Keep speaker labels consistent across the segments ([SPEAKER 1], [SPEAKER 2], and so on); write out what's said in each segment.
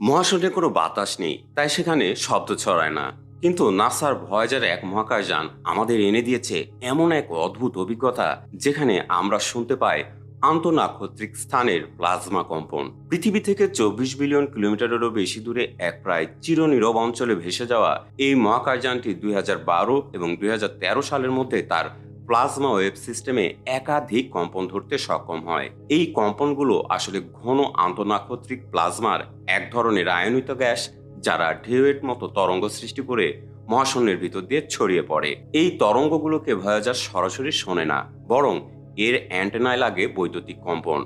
[SPEAKER 1] মহাশূন্যে কোনো বাতাস নেই, তাই সেখানে শব্দ ছড়ায় না। কিন্তু নাসার ভয়েজার এক মহাকাশযান আমাদের এনে দিয়েছে এমন এক অদ্ভুত অভিজ্ঞতা যেখানে আমরা শুনতে পাই আন্তনাক্ষত্রিক স্থানের প্লাজমা কম্পন। পৃথিবী থেকে চব্বিশ বিলিয়ন কিলোমিটারেরও বেশি দূরে এক প্রায় চিরনীরব অঞ্চলে ভেসে যাওয়া এই মহাকাশযানটি দুই হাজার বারো এবং দুই হাজার তেরো সালের মধ্যে তার প্লাজমা ওয়েব সিস্টেমে একাধিক কম্পন ধরতে সক্ষম হয়। এই কম্পনগুলো আসলে ঘন আন্তঃনাক্ষত্রিক প্লাজমার এক ধরনের আয়নিত গ্যাস, যারা ঢেউয়ের মতো তরঙ্গ সৃষ্টি করে মহাশূন্যের ভিতর দিয়ে ছড়িয়ে পড়ে। এই তরঙ্গগুলোকে ভয়াজার সরাসরি শোনে না, বরং এর অ্যান্টেনায় লাগে বৈদ্যুতিক কম্পন,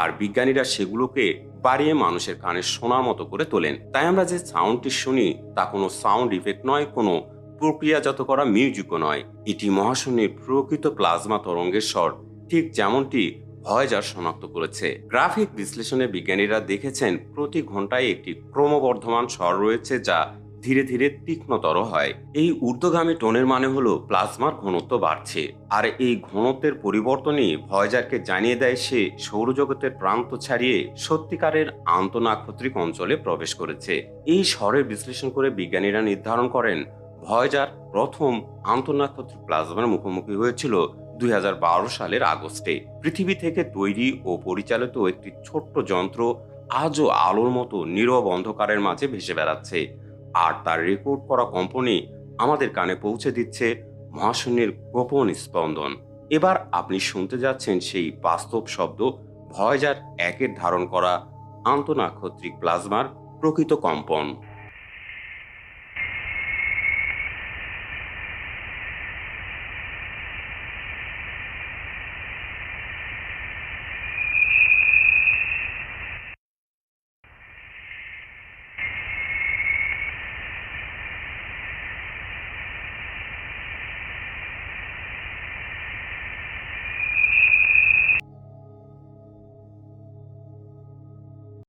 [SPEAKER 1] আর বিজ্ঞানীরা সেগুলোকে বাড়িয়ে মানুষের কানে শোনার মতো করে তোলেন। তাই আমরা যে সাউন্ডটি শুনি, তা কোনো সাউন্ড ইফেক্ট নয়, কোনো প্রক্রিয়াজাত করা মিউজিকও নয়, এটি মহাশূন্যের প্রকৃত প্লাজমা তরঙ্গের স্বর, ঠিক যেমনটি ভয়েজার শনাক্ত করেছে। গ্রাফিক বিশ্লেষণে বিজ্ঞানীরা দেখেছেন প্রতি ঘন্টায় একটি ক্রমবর্ধমান স্বর রয়েছে যা ধীরে ধীরে তীক্ষ্ণতর হয়। এই ঊর্ধ্বগামী টোনের মানে হলো প্লাজমার ঘনত্ব বাড়ছে। আর এই ঘনত্বের পরিবর্তনই ভয়েজারকে জানিয়ে দেয় সে সৌরজগতের প্রান্ত ছাড়িয়ে সত্যিকারের আন্তনাক্ষত্রিক অঞ্চলে প্রবেশ করেছে। এই স্বরের বিশ্লেষণ করে বিজ্ঞানীরা নির্ধারণ করেন ভয়েজার প্রথম আন্তঃনাক্ষত্রিক প্লাজমার মুখোমুখি হয়েছিল দুই হাজার বারো সালের আগস্টে। পৃথিবী থেকে তৈরি ও পরিচালিত একটি ছোট্ট যন্ত্র আজও আলোর মতো নীরব অন্ধকারের মাঝে ভেসে বেড়াচ্ছে। আর তার রেকর্ড করা কম্পনি আমাদের কানে পৌঁছে দিচ্ছে মহাশূন্যের গোপন স্পন্দন। এবার আপনি শুনতে যাচ্ছেন সেই বাস্তব শব্দ ভয়েজার একের ধারণ করা আন্তঃনাক্ষত্রিক প্লাজমার প্রকৃত কম্পন।